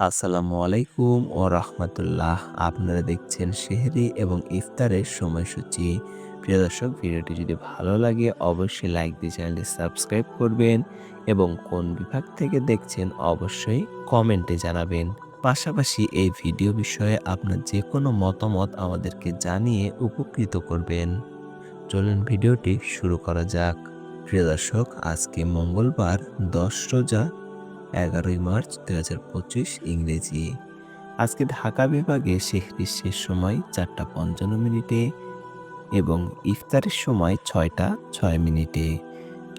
আসসালামু আলাইকুম ও রহমতুল্লাহ। আপনারা দেখছেন শেহরি এবং ইফতারের সময়সূচি। প্রিয় দর্শক, ভিডিওটি যদি ভালো লাগে, অবশ্যই লাইক দিয়ে চ্যানেলটি সাবস্ক্রাইব করবেন এবং কোন বিভাগ থেকে দেখছেন অবশ্যই কমেন্টে জানাবেন। পাশাপাশি এই ভিডিও বিষয়ে আপনার যে কোনো মতামত আমাদেরকে জানিয়ে উপকৃত করবেন। চলুন ভিডিওটি শুরু করা যাক। প্রিয় দর্শক, আজকে মঙ্গলবার, দশ রোজা এগারোই মার্চ দু হাজার পঁচিশ ইংরেজি। আজকে ঢাকা বিভাগে শেহরির শেষ সময় চারটা পঞ্চান্ন মিনিটে এবং ইফতারের সময় ছয়টা ছয় মিনিটে।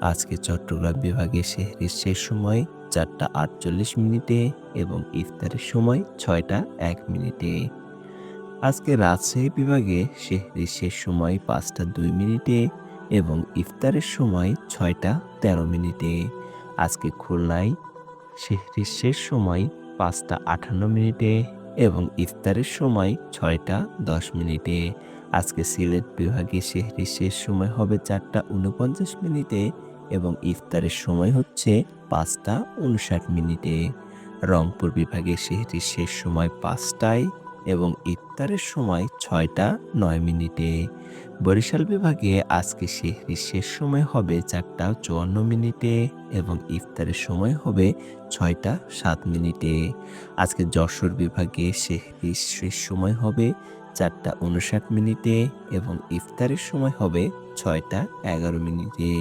আজকে চট্টগ্রাম বিভাগে শেহরির শেষ সময় চারটা আটচল্লিশ মিনিটে এবং ইফতারের সময় ছয়টা এক মিনিটে। আজকে রাজশাহী বিভাগে শেহরির শেষ সময় পাঁচটা দুই মিনিটে এবং ইফতারের সময় ছয়টা তেরো মিনিটে। আজকে খুলনায় সেহরির শেষ সময় পাঁচটা আটান্ন মিনিটে এবং ইফতারের সময় ছয়টা দশ মিনিটে। আজকে সিলেট বিভাগে সেহরির শেষ সময় হবে চারটা উনপঞ্চাশ মিনিটে এবং ইফতারের সময় হচ্ছে পাঁচটা উনষাট মিনিটে। রংপুর বিভাগে সেহরির শেষ সময় পাঁচটায় এবং ইফতারের সময় ছয়টা নয় মিনিটে। বরিশাল বিভাগে আজকে শেহরির শেষ সময় হবে চারটা চুয়ান্ন মিনিটে এবং ইফতারের সময় হবে ছয়টা সাত মিনিটে। আজকে যশোর বিভাগে শেহরির শেষ সময় হবে চারটা উনষাট মিনিটে এবং ইফতারের সময় হবে ছয়টা এগারো মিনিটে।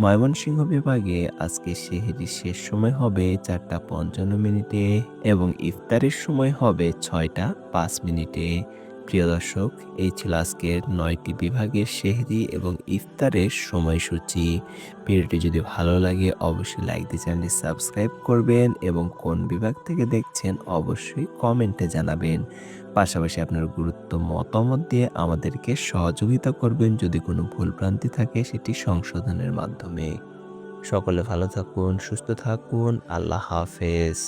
ময়মনসিংহ বিভাগে আজকে সেহরির শেষ সময় হবে চারটা পঞ্চান্ন মিনিটে এবং ইফতারের সময় হবে ছয়টা পাঁচ মিনিটে। প্রিয় দর্শক, এই ছিল আজকের নয়টি বিভাগের সেহরি এবং ইফতারের সময়সূচি। ভিডিওটি যদি ভালো লাগে, অবশ্যই লাইক দিয়ে চ্যানেলটি সাবস্ক্রাইব করবেন এবং কোন বিভাগ থেকে দেখছেন অবশ্যই কমেন্টে জানাবেন। পাশাপাশি আপনার গুরুত্ব মতামত দিয়ে আমাদেরকে সহযোগিতা করবেন যদি কোনো ভুলভ্রান্তি থাকে সেটি সংশোধনের মাধ্যমে। সকলে ভালো থাকুন, সুস্থ থাকুন, আল্লাহ হাফেজ।